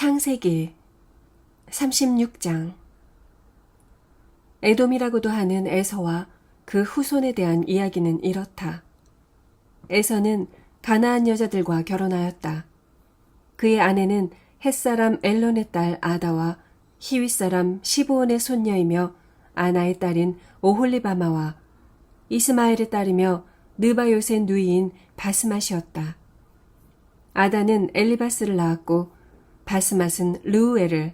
창세기 36장 에돔이라고도 하는 에서와 그 후손에 대한 이야기는 이렇다. 에서는 가나안 여자들과 결혼하였다. 그의 아내는 햇사람 엘론의 딸 아다와 히윗사람 시브온의 손녀이며 아나의 딸인 오홀리바마와 이스마엘의 딸이며 느바요의 누이인 바스맛이었다. 아다는 엘리바스를 낳았고 바스맛은 르우엘을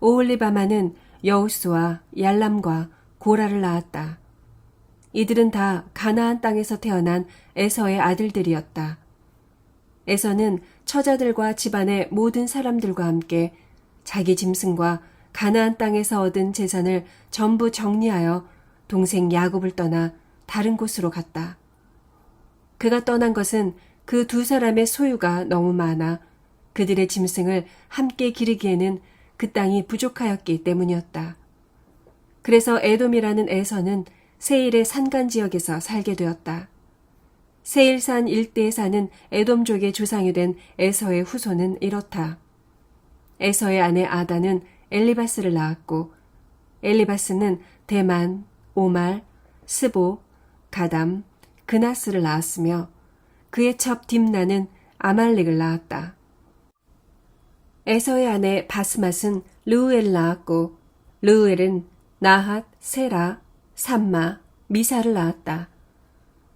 오홀리바마는 여우스와 얄람과 고라를 낳았다. 이들은 다 가나안 땅에서 태어난 에서의 아들들이었다. 에서는 처자들과 집안의 모든 사람들과 함께 자기 짐승과 가나안 땅에서 얻은 재산을 전부 정리하여 동생 야곱을 떠나 다른 곳으로 갔다. 그가 떠난 것은 그 두 사람의 소유가 너무 많아 그들의 짐승을 함께 기르기에는 그 땅이 부족하였기 때문이었다. 그래서 에돔이라는 에서는 세일의 산간 지역에서 살게 되었다. 세일산 일대에 사는 에돔족의 조상이 된 에서의 후손은 이렇다. 에서의 아내 아다는 엘리바스를 낳았고 엘리바스는 대만, 오말, 스보, 가담, 그나스를 낳았으며 그의 첩 딥나는 아말렉을 낳았다. 에서의 아내 바스맛은 르우엘을 낳았고 르우엘은 나핫, 세라, 삼마, 미사를 낳았다.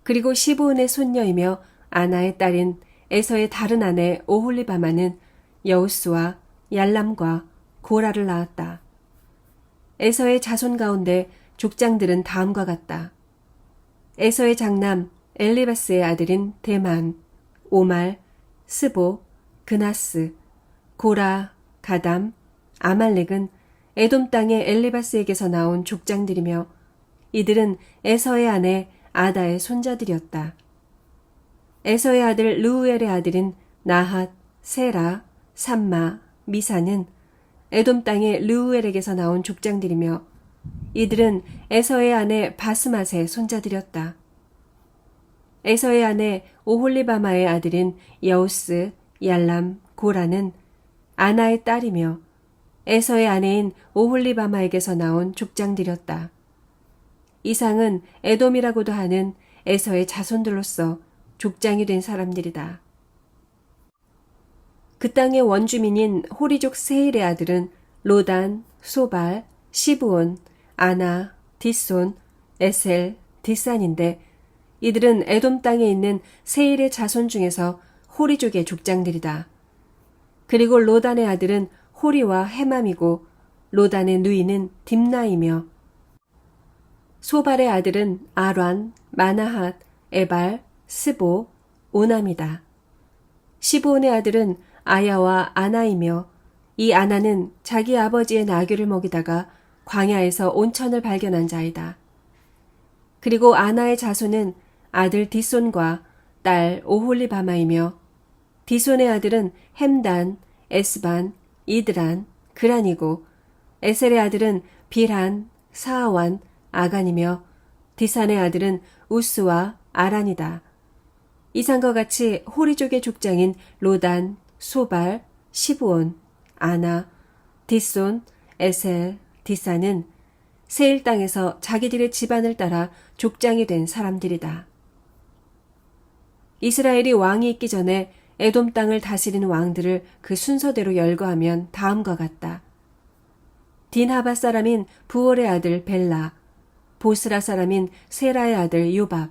그리고 시브온의 손녀이며 아나의 딸인 에서의 다른 아내 오홀리바마는 여우스와 얄람과 고라를 낳았다. 에서의 자손 가운데 족장들은 다음과 같다. 에서의 장남 엘리바스의 아들인 대만, 오말, 스보, 그나스, 고라, 가담, 아말렉은 에돔 땅의 엘리바스에게서 나온 족장들이며 이들은 에서의 아내 아다의 손자들이었다. 에서의 아들 루우엘의 아들인 나핫, 세라, 삼마, 미사는 에돔 땅의 르우엘에게서 나온 족장들이며 이들은 에서의 아내 바스맛의 손자들이었다. 에서의 아내 오홀리바마의 아들인 여우스, 얄람, 고라는 아나의 딸이며 에서의 아내인 오홀리바마에게서 나온 족장들이었다. 이상은 에돔이라고도 하는 에서의 자손들로서 족장이 된 사람들이다. 그 땅의 원주민인 호리족 세일의 아들은 로단, 소발, 시브온, 아나, 디손, 에셀, 디산인데 이들은 에돔 땅에 있는 세일의 자손 중에서 호리족의 족장들이다. 그리고 로단의 아들은 호리와 헤맘이고 로단의 누이는 딥나이며 소발의 아들은 아란, 마나핫, 에발, 스보, 오남이다. 시브온의 아들은 아야와 아나이며 이 아나는 자기 아버지의 나귀를 먹이다가 광야에서 온천을 발견한 자이다. 그리고 아나의 자손은 아들 디손과 딸 오홀리바마이며 디손의 아들은 햄단, 에스반, 이드란, 그란이고 에셀의 아들은 비란, 사아완, 아간이며 디산의 아들은 우스와 아란이다. 이상과 같이 호리족의 족장인 로단, 소발, 시브온, 아나, 디손, 에셀, 디사는 세일 땅에서 자기들의 집안을 따라 족장이 된 사람들이다. 이스라엘이 왕이 있기 전에 에돔 땅을 다스리는 왕들을 그 순서대로 열거하면 다음과 같다. 딘하바 사람인 부올의 아들 벨라, 보스라 사람인 세라의 아들 요밥,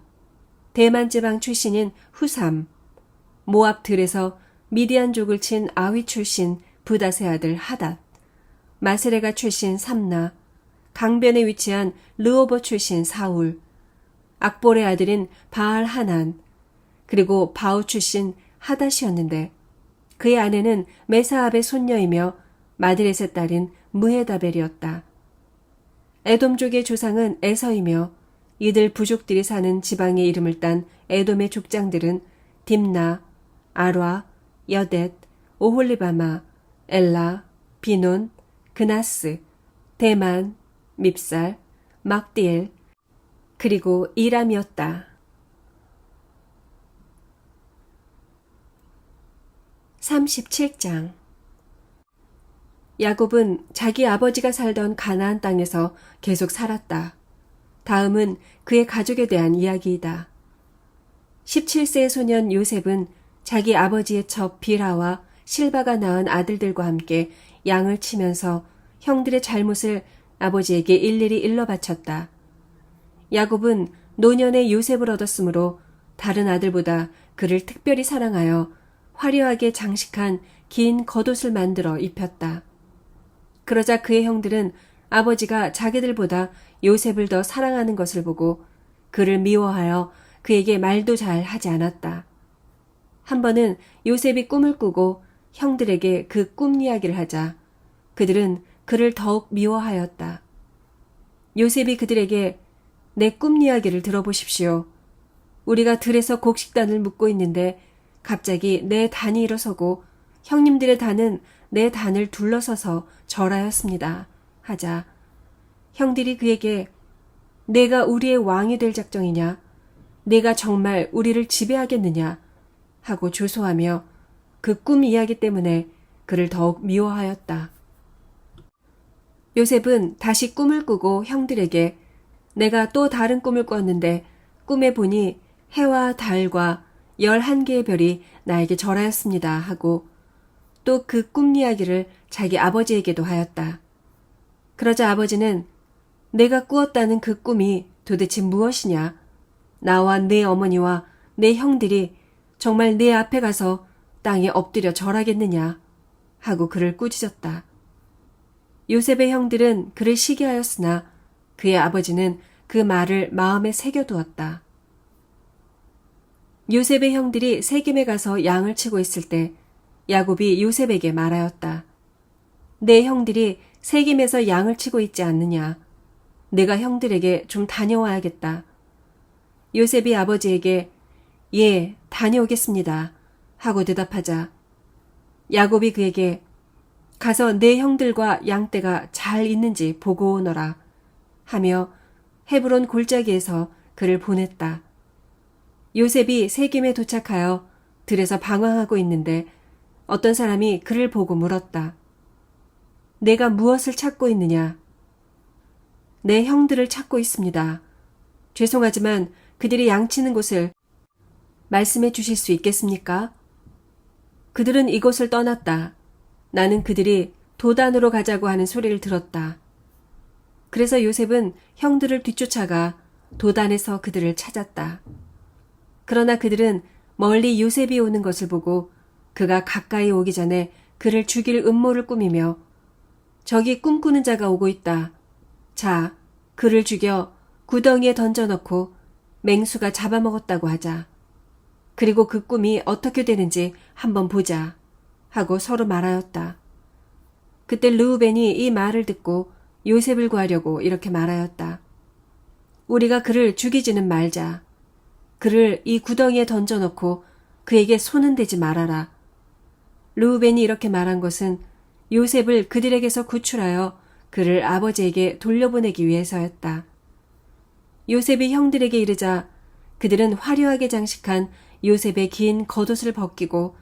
대만 지방 출신인 후삼, 모압 들에서 미디안족을 친 아위 출신 부다세 아들 하닷, 마세레가 출신 삼나, 강변에 위치한 르오버 출신 사울, 악볼의 아들인 바알 하난, 그리고 바우 출신 하닷이었는데 그의 아내는 메사압의 손녀이며 마드렛의 딸인 무헤다벨이었다. 에돔족의 조상은 에서이며 이들 부족들이 사는 지방의 이름을 딴 에돔의 족장들은 딥나, 아라, 여댓, 오홀리바마, 엘라, 비논, 그나스, 대만, 밉살, 막디엘, 그리고 이람이었다. 37장 야곱은 자기 아버지가 살던 가나안 땅에서 계속 살았다. 다음은 그의 가족에 대한 이야기이다. 17세의 소년 요셉은 자기 아버지의 첩 비라와 실바가 낳은 아들들과 함께 양을 치면서 형들의 잘못을 아버지에게 일일이 일러 바쳤다. 야곱은 노년에 요셉을 얻었으므로 다른 아들보다 그를 특별히 사랑하여 화려하게 장식한 긴 겉옷을 만들어 입혔다. 그러자 그의 형들은 아버지가 자기들보다 요셉을 더 사랑하는 것을 보고 그를 미워하여 그에게 말도 잘 하지 않았다. 한 번은 요셉이 꿈을 꾸고 형들에게 그 꿈 이야기를 하자 그들은 그를 더욱 미워하였다. 요셉이 그들에게 내 꿈 이야기를 들어보십시오. 우리가 들에서 곡식단을 묶고 있는데 갑자기 내 단이 일어서고 형님들의 단은 내 단을 둘러서서 절하였습니다. 하자 형들이 그에게 내가 우리의 왕이 될 작정이냐? 내가 정말 우리를 지배하겠느냐? 하고 조소하며 그 꿈 이야기 때문에 그를 더욱 미워하였다. 요셉은 다시 꿈을 꾸고 형들에게 내가 또 다른 꿈을 꿨는데 꿈에 보니 해와 달과 열한 개의 별이 나에게 절하였습니다 하고 또 그 꿈 이야기를 자기 아버지에게도 하였다. 그러자 아버지는 내가 꾸었다는 그 꿈이 도대체 무엇이냐? 나와 내 어머니와 내 형들이 정말 내 앞에 가서 땅에 엎드려 절하겠느냐? 하고 그를 꾸짖었다. 요셉의 형들은 그를 시기하였으나 그의 아버지는 그 말을 마음에 새겨두었다. 요셉의 형들이 세겜에 가서 양을 치고 있을 때 야곱이 요셉에게 말하였다. 내 형들이 세겜에서 양을 치고 있지 않느냐. 내가 형들에게 좀 다녀와야겠다. 요셉이 아버지에게 예, 다녀오겠습니다. 하고 대답하자 야곱이 그에게 가서 내 형들과 양떼가 잘 있는지 보고 오너라 하며 헤브론 골짜기에서 그를 보냈다. 요셉이 세겜에 도착하여 들에서 방황하고 있는데 어떤 사람이 그를 보고 물었다. 내가 무엇을 찾고 있느냐? 내 형들을 찾고 있습니다. 죄송하지만 그들이 양치는 곳을 말씀해 주실 수 있겠습니까? 그들은 이곳을 떠났다. 나는 그들이 도단으로 가자고 하는 소리를 들었다. 그래서 요셉은 형들을 뒤쫓아가 도단에서 그들을 찾았다. 그러나 그들은 멀리 요셉이 오는 것을 보고 그가 가까이 오기 전에 그를 죽일 음모를 꾸미며 저기 꿈꾸는 자가 오고 있다. 자, 그를 죽여 구덩이에 던져넣고 맹수가 잡아먹었다고 하자. 그리고 그 꿈이 어떻게 되는지 한번 보자. 하고 서로 말하였다. 그때 르우벤이 이 말을 듣고 요셉을 구하려고 이렇게 말하였다. 우리가 그를 죽이지는 말자. 그를 이 구덩이에 던져놓고 그에게 손은 대지 말아라. 르우벤이 이렇게 말한 것은 요셉을 그들에게서 구출하여 그를 아버지에게 돌려보내기 위해서였다. 요셉이 형들에게 이르자 그들은 화려하게 장식한 요셉의 긴 겉옷을 벗기고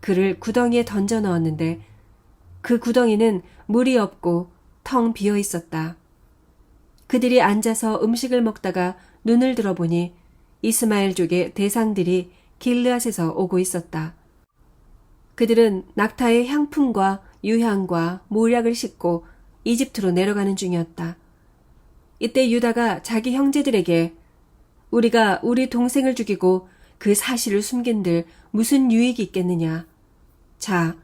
그를 구덩이에 던져 넣었는데 그 구덩이는 물이 없고 텅 비어 있었다. 그들이 앉아서 음식을 먹다가 눈을 들어보니 이스마엘족의 대상들이 길르앗에서 오고 있었다. 그들은 낙타의 향품과 유향과 모략을 싣고 이집트로 내려가는 중이었다. 이때 유다가 자기 형제들에게 우리가 우리 동생을 죽이고 그 사실을 숨긴들 무슨 유익이 있겠느냐. 자,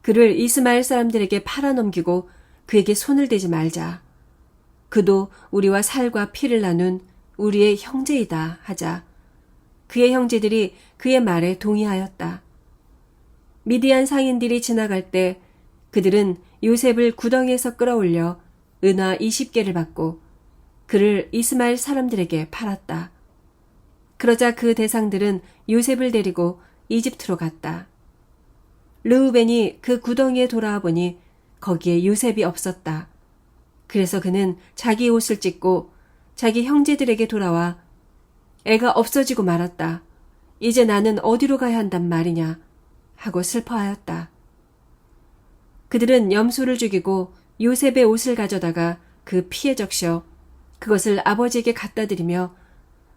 그를 이스마엘 사람들에게 팔아넘기고 그에게 손을 대지 말자. 그도 우리와 살과 피를 나눈 우리의 형제이다 하자. 그의 형제들이 그의 말에 동의하였다. 미디안 상인들이 지나갈 때 그들은 요셉을 구덩이에서 끌어올려 은화 20개를 받고 그를 이스마엘 사람들에게 팔았다. 그러자 그 대상들은 요셉을 데리고 이집트로 갔다. 르우벤이 그 구덩이에 돌아와 보니 거기에 요셉이 없었다. 그래서 그는 자기 옷을 찢고 자기 형제들에게 돌아와 애가 없어지고 말았다. 이제 나는 어디로 가야 한단 말이냐 하고 슬퍼하였다. 그들은 염소를 죽이고 요셉의 옷을 가져다가 그 피에 적셔 그것을 아버지에게 갖다 드리며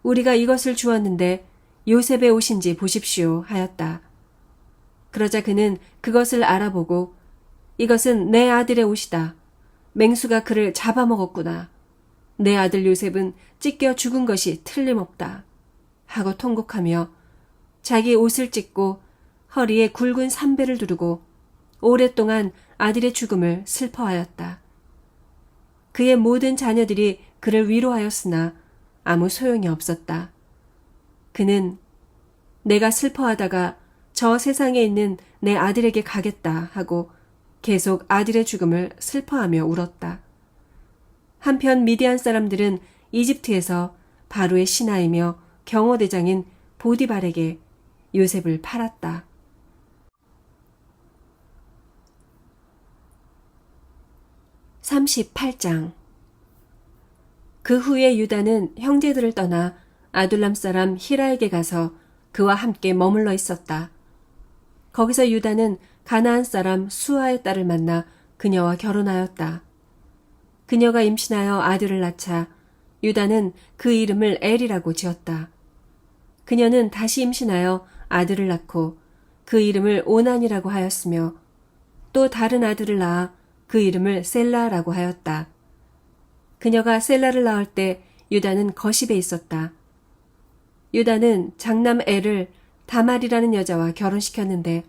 우리가 이것을 주었는데 요셉의 옷인지 보십시오 하였다. 그러자 그는 그것을 알아보고 이것은 내 아들의 옷이다. 맹수가 그를 잡아먹었구나. 내 아들 요셉은 찢겨 죽은 것이 틀림없다. 하고 통곡하며 자기 옷을 찢고 허리에 굵은 삼배를 두르고 오랫동안 아들의 죽음을 슬퍼하였다. 그의 모든 자녀들이 그를 위로하였으나 아무 소용이 없었다. 그는 내가 슬퍼하다가 저 세상에 있는 내 아들에게 가겠다 하고 계속 아들의 죽음을 슬퍼하며 울었다. 한편 미디안 사람들은 이집트에서 바로의 신하이며 경호대장인 보디발에게 요셉을 팔았다. 38장 그 후에 유다는 형제들을 떠나 아둘람 사람 히라에게 가서 그와 함께 머물러 있었다. 거기서 유다는 가나안 사람 수아의 딸을 만나 그녀와 결혼하였다. 그녀가 임신하여 아들을 낳자 유다는 그 이름을 엘이라고 지었다. 그녀는 다시 임신하여 아들을 낳고 그 이름을 오난이라고 하였으며 또 다른 아들을 낳아 그 이름을 셀라라고 하였다. 그녀가 셀라를 낳을 때 유다는 거십에 있었다. 유다는 장남 엘을 다말이라는 여자와 결혼시켰는데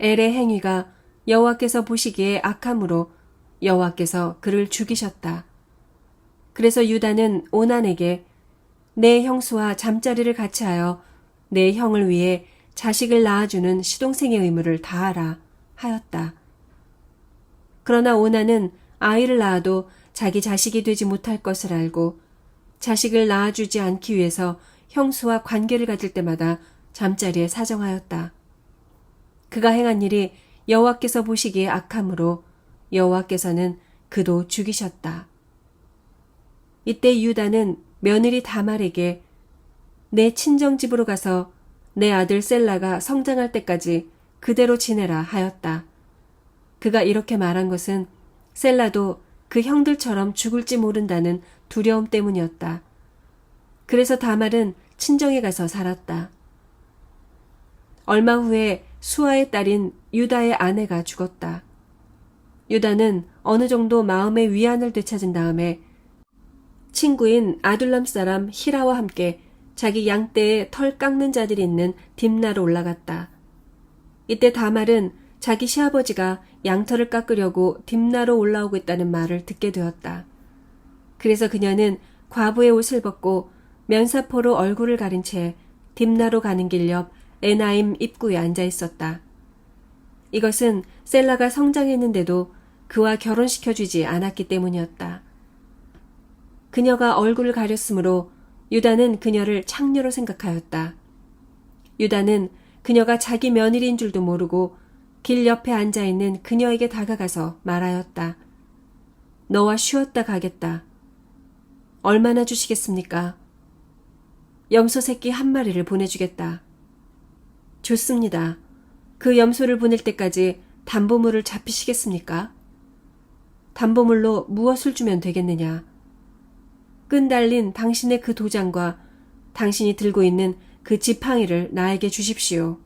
엘의 행위가 여호와께서 보시기에 악함으로 여호와께서 그를 죽이셨다. 그래서 유다는 오난에게 내 형수와 잠자리를 같이 하여 내 형을 위해 자식을 낳아주는 시동생의 의무를 다하라 하였다. 그러나 오나는 아이를 낳아도 자기 자식이 되지 못할 것을 알고 자식을 낳아주지 않기 위해서 형수와 관계를 가질 때마다 잠자리에 사정하였다. 그가 행한 일이 여호와께서 보시기에 악함으로 여호와께서는 그도 죽이셨다. 이때 유다는 며느리 다말에게 내 친정집으로 가서 내 아들 셀라가 성장할 때까지 그대로 지내라 하였다. 그가 이렇게 말한 것은 셀라도 그 형들처럼 죽을지 모른다는 두려움 때문이었다. 그래서 다말은 친정에 가서 살았다. 얼마 후에 수아의 딸인 유다의 아내가 죽었다. 유다는 어느 정도 마음의 위안을 되찾은 다음에 친구인 아둘람 사람 히라와 함께 자기 양떼에 털 깎는 자들이 있는 딥나로 올라갔다. 이때 다말은 자기 시아버지가 양털을 깎으려고 딥나로 올라오고 있다는 말을 듣게 되었다. 그래서 그녀는 과부의 옷을 벗고 면사포로 얼굴을 가린 채 딥나로 가는 길 옆 에나임 입구에 앉아 있었다. 이것은 셀라가 성장했는데도 그와 결혼시켜주지 않았기 때문이었다. 그녀가 얼굴을 가렸으므로 유다는 그녀를 창녀로 생각하였다. 유다는 그녀가 자기 며느리인 줄도 모르고 길 옆에 앉아 있는 그녀에게 다가가서 말하였다. 너와 쉬었다 가겠다. 얼마나 주시겠습니까? 염소 새끼 한 마리를 보내주겠다. 좋습니다. 그 염소를 보낼 때까지 담보물을 잡히시겠습니까? 담보물로 무엇을 주면 되겠느냐? 끈 달린 당신의 그 도장과 당신이 들고 있는 그 지팡이를 나에게 주십시오.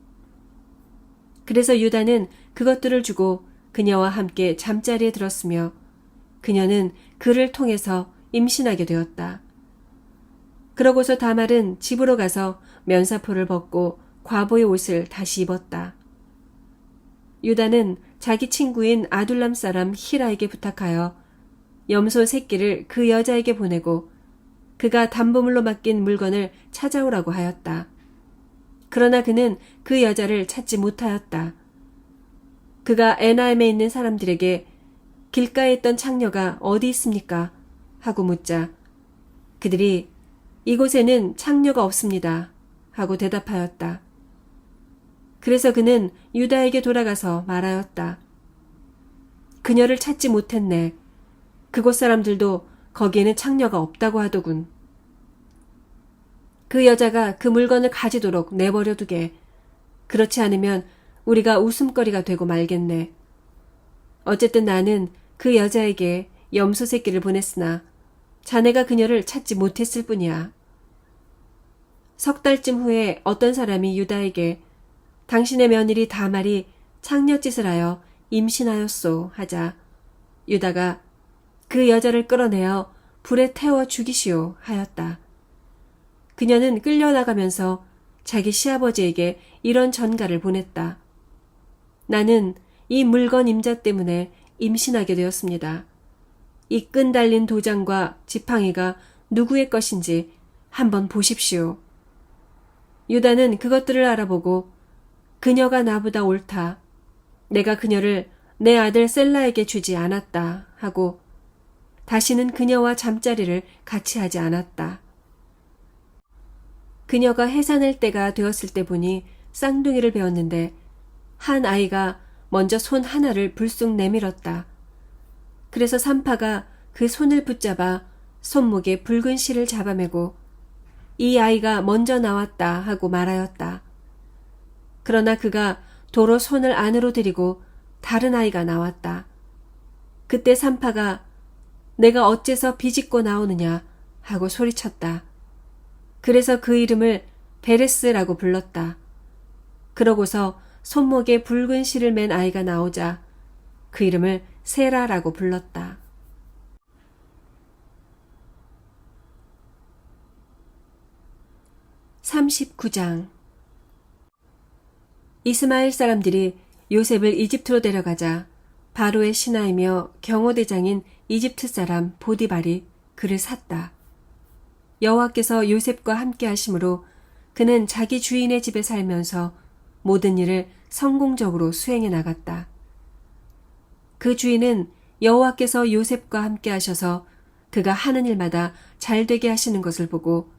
그래서 유다는 그것들을 주고 그녀와 함께 잠자리에 들었으며 그녀는 그를 통해서 임신하게 되었다. 그러고서 다말은 집으로 가서 면사포를 벗고 과보의 옷을 다시 입었다. 유다는 자기 친구인 아둘람 사람 히라에게 부탁하여 염소 새끼를 그 여자에게 보내고 그가 담보물로 맡긴 물건을 찾아오라고 하였다. 그러나 그는 그 여자를 찾지 못하였다. 그가 에나임에 있는 사람들에게 길가에 있던 창녀가 어디 있습니까? 하고 묻자 그들이 이곳에는 창녀가 없습니다. 하고 대답하였다. 그래서 그는 유다에게 돌아가서 말하였다. 그녀를 찾지 못했네. 그곳 사람들도 거기에는 창녀가 없다고 하더군. 그 여자가 그 물건을 가지도록 내버려 두게. 그렇지 않으면 우리가 웃음거리가 되고 말겠네. 어쨌든 나는 그 여자에게 염소 새끼를 보냈으나 자네가 그녀를 찾지 못했을 뿐이야. 석 달쯤 후에 어떤 사람이 유다에게 당신의 며느리 다말이 창녀짓을 하여 임신하였소 하자 유다가 그 여자를 끌어내어 불에 태워 죽이시오 하였다. 그녀는 끌려나가면서 자기 시아버지에게 이런 전가를 보냈다. 나는 이 물건 임자 때문에 임신하게 되었습니다. 이 끈 달린 도장과 지팡이가 누구의 것인지 한번 보십시오. 유다는 그것들을 알아보고 그녀가 나보다 옳다. 내가 그녀를 내 아들 셀라에게 주지 않았다 하고 다시는 그녀와 잠자리를 같이 하지 않았다. 그녀가 해산할 때가 되었을 때 보니 쌍둥이를 배웠는데 한 아이가 먼저 손 하나를 불쑥 내밀었다. 그래서 산파가 그 손을 붙잡아 손목에 붉은 실을 잡아매고 이 아이가 먼저 나왔다 하고 말하였다. 그러나 그가 도로 손을 안으로 들이고 다른 아이가 나왔다. 그때 산파가 내가 어째서 비집고 나오느냐 하고 소리쳤다. 그래서 그 이름을 베레스라고 불렀다. 그러고서 손목에 붉은 실을 맨 아이가 나오자 그 이름을 세라라고 불렀다. (39장) 이스마엘 사람들이 요셉을 이집트로 데려가자 바로의 신하이며 경호대장인 이집트 사람 보디발이 그를 샀다. 여호와께서 요셉과 함께 하심으로 그는 자기 주인의 집에 살면서 모든 일을 성공적으로 수행해 나갔다. 그 주인은 여호와께서 요셉과 함께 하셔서 그가 하는 일마다 잘 되게 하시는 것을 보고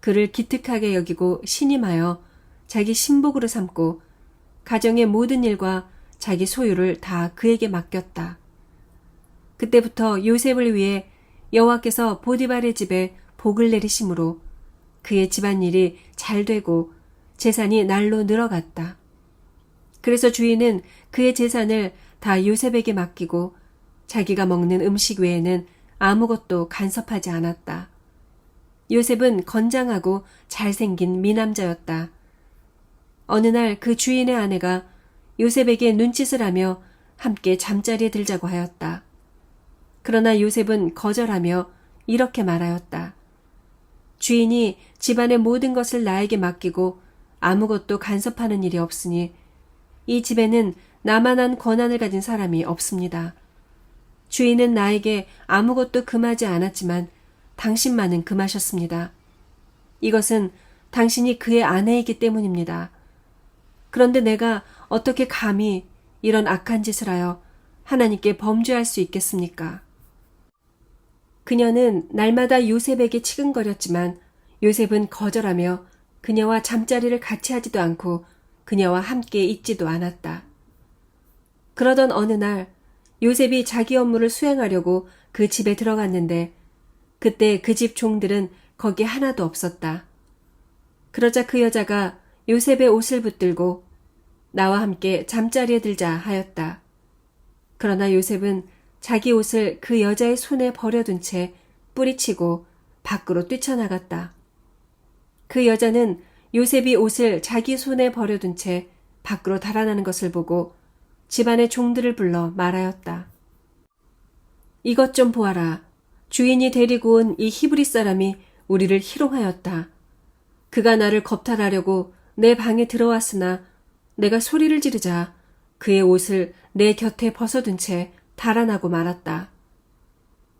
그를 기특하게 여기고 신임하여 자기 신복으로 삼고 가정의 모든 일과 자기 소유를 다 그에게 맡겼다. 그때부터 요셉을 위해 여호와께서 보디발의 집에 복을 내리심으로 그의 집안일이 잘 되고 재산이 날로 늘어갔다. 그래서 주인은 그의 재산을 다 요셉에게 맡기고 자기가 먹는 음식 외에는 아무것도 간섭하지 않았다. 요셉은 건장하고 잘생긴 미남자였다. 어느 날 그 주인의 아내가 요셉에게 눈짓을 하며 함께 잠자리에 들자고 하였다. 그러나 요셉은 거절하며 이렇게 말하였다. 주인이 집안의 모든 것을 나에게 맡기고 아무것도 간섭하는 일이 없으니 이 집에는 나만한 권한을 가진 사람이 없습니다. 주인은 나에게 아무것도 금하지 않았지만 당신만은 금하셨습니다. 이것은 당신이 그의 아내이기 때문입니다. 그런데 내가 어떻게 감히 이런 악한 짓을 하여 하나님께 범죄할 수 있겠습니까? 그녀는 날마다 요셉에게 치근거렸지만 요셉은 거절하며 그녀와 잠자리를 같이 하지도 않고 그녀와 함께 있지도 않았다. 그러던 어느 날 요셉이 자기 업무를 수행하려고 그 집에 들어갔는데 그때 그 집 종들은 거기 하나도 없었다. 그러자 그 여자가 요셉의 옷을 붙들고 나와 함께 잠자리에 들자 하였다. 그러나 요셉은 자기 옷을 그 여자의 손에 버려둔 채 뿌리치고 밖으로 뛰쳐나갔다. 그 여자는 요셉이 옷을 자기 손에 버려둔 채 밖으로 달아나는 것을 보고 집안의 종들을 불러 말하였다. 이것 좀 보아라. 주인이 데리고 온 이 히브리 사람이 우리를 희롱하였다. 그가 나를 겁탈하려고 내 방에 들어왔으나 내가 소리를 지르자 그의 옷을 내 곁에 벗어둔 채 달아나고 말았다.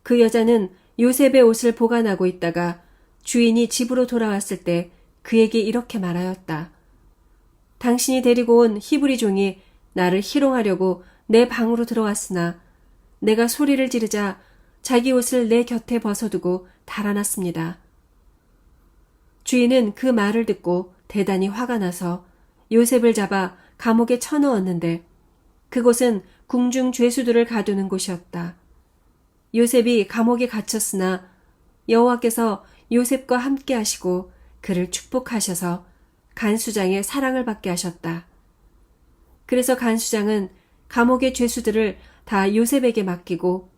그 여자는 요셉의 옷을 보관하고 있다가 주인이 집으로 돌아왔을 때 그에게 이렇게 말하였다. 당신이 데리고 온 히브리 종이 나를 희롱하려고 내 방으로 들어왔으나 내가 소리를 지르자 자기 옷을 내 곁에 벗어두고 달아났습니다. 주인은 그 말을 듣고 대단히 화가 나서 요셉을 잡아 감옥에 쳐넣었는데 그곳은 궁중 죄수들을 가두는 곳이었다. 요셉이 감옥에 갇혔으나 여호와께서 요셉과 함께 하시고 그를 축복하셔서 간수장의 사랑을 받게 하셨다. 그래서 간수장은 감옥의 죄수들을 다 요셉에게 맡기고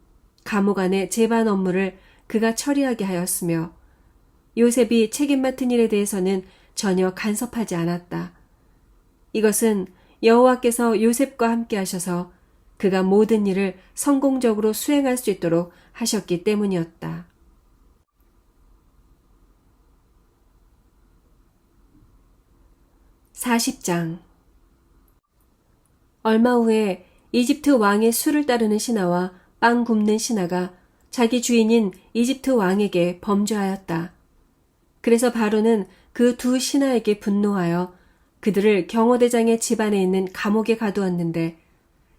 감옥 안의 재반 업무를 그가 처리하게 하였으며 요셉이 책임 맡은 일에 대해서는 전혀 간섭하지 않았다. 이것은 여호와께서 요셉과 함께 하셔서 그가 모든 일을 성공적으로 수행할 수 있도록 하셨기 때문이었다. (40장) 얼마 후에 이집트 왕의 수를 따르는 신하와 빵 굽는 신하가 자기 주인인 이집트 왕에게 범죄하였다. 그래서 바로는 그 두 신하에게 분노하여 그들을 경호대장의 집안에 있는 감옥에 가두었는데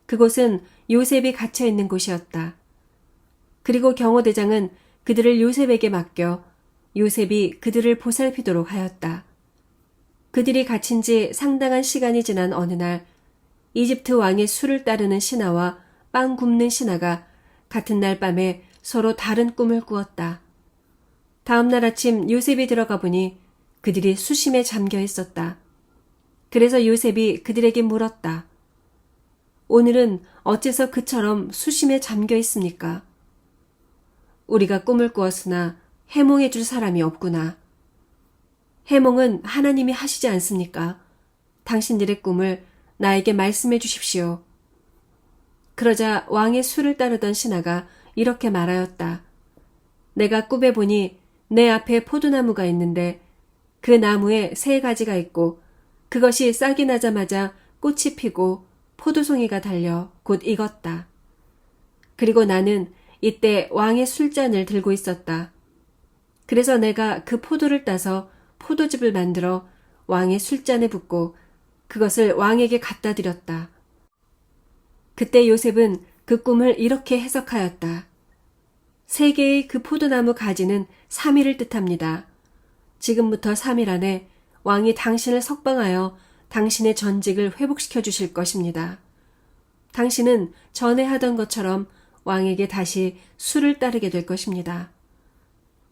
그곳은 요셉이 갇혀 있는 곳이었다. 그리고 경호대장은 그들을 요셉에게 맡겨 요셉이 그들을 보살피도록 하였다. 그들이 갇힌 지 상당한 시간이 지난 어느 날 이집트 왕의 수를 따르는 신하와 빵 굽는 신하가 같은 날 밤에 서로 다른 꿈을 꾸었다. 다음 날 아침 요셉이 들어가 보니 그들이 수심에 잠겨 있었다. 그래서 요셉이 그들에게 물었다. 오늘은 어째서 그처럼 수심에 잠겨 있습니까? 우리가 꿈을 꾸었으나 해몽해 줄 사람이 없구나. 해몽은 하나님이 하시지 않습니까? 당신들의 꿈을 나에게 말씀해 주십시오. 그러자 왕의 수를 따르던 신하가 이렇게 말하였다. 내가 꿈에 보니 내 앞에 포도나무가 있는데 그 나무에 세 가지가 있고 그것이 싹이 나자마자 꽃이 피고 포도송이가 달려 곧 익었다. 그리고 나는 이때 왕의 술잔을 들고 있었다. 그래서 내가 그 포도를 따서 포도즙을 만들어 왕의 술잔에 붓고 그것을 왕에게 갖다 드렸다. 그때 요셉은 그 꿈을 이렇게 해석하였다. 세 개의 그 포도나무 가지는 3일을 뜻합니다. 지금부터 3일 안에 왕이 당신을 석방하여 당신의 전직을 회복시켜 주실 것입니다. 당신은 전에 하던 것처럼 왕에게 다시 수를 따르게 될 것입니다.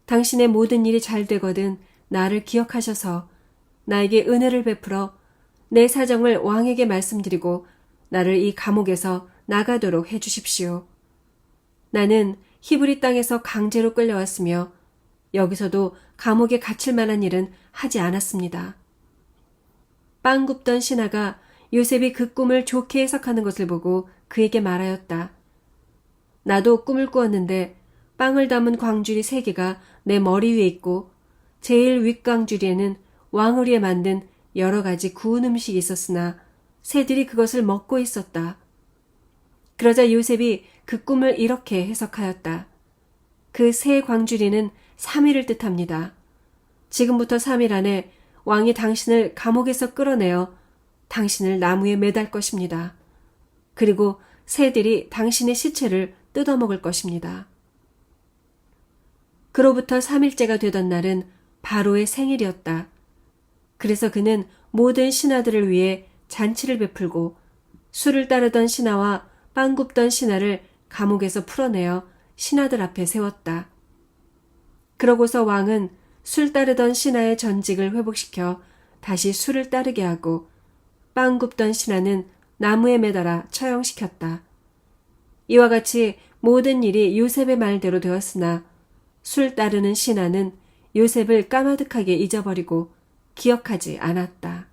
당신의 모든 일이 잘 되거든 나를 기억하셔서 나에게 은혜를 베풀어 내 사정을 왕에게 말씀드리고 나를 이 감옥에서 나가도록 해 주십시오. 나는 히브리 땅에서 강제로 끌려왔으며 여기서도 감옥에 갇힐 만한 일은 하지 않았습니다. 빵 굽던 신하가 요셉이 그 꿈을 좋게 해석하는 것을 보고 그에게 말하였다. 나도 꿈을 꾸었는데 빵을 담은 광줄이 세 개가 내 머리 위에 있고 제일 윗광줄에는 왕을 위해 만든 여러 가지 구운 음식이 있었으나 새들이 그것을 먹고 있었다. 그러자 요셉이 그 꿈을 이렇게 해석하였다. 그 새 광주리는 3일을 뜻합니다. 지금부터 3일 안에 왕이 당신을 감옥에서 끌어내어 당신을 나무에 매달 것입니다. 그리고 새들이 당신의 시체를 뜯어먹을 것입니다. 그로부터 3일째가 되던 날은 바로의 생일이었다. 그래서 그는 모든 신하들을 위해 잔치를 베풀고 술을 따르던 신하와 빵 굽던 신하를 감옥에서 풀어내어 신하들 앞에 세웠다. 그러고서 왕은 술 따르던 신하의 전직을 회복시켜 다시 술을 따르게 하고 빵 굽던 신하는 나무에 매달아 처형시켰다. 이와 같이 모든 일이 요셉의 말대로 되었으나 술 따르는 신하는 요셉을 까마득하게 잊어버리고 기억하지 않았다.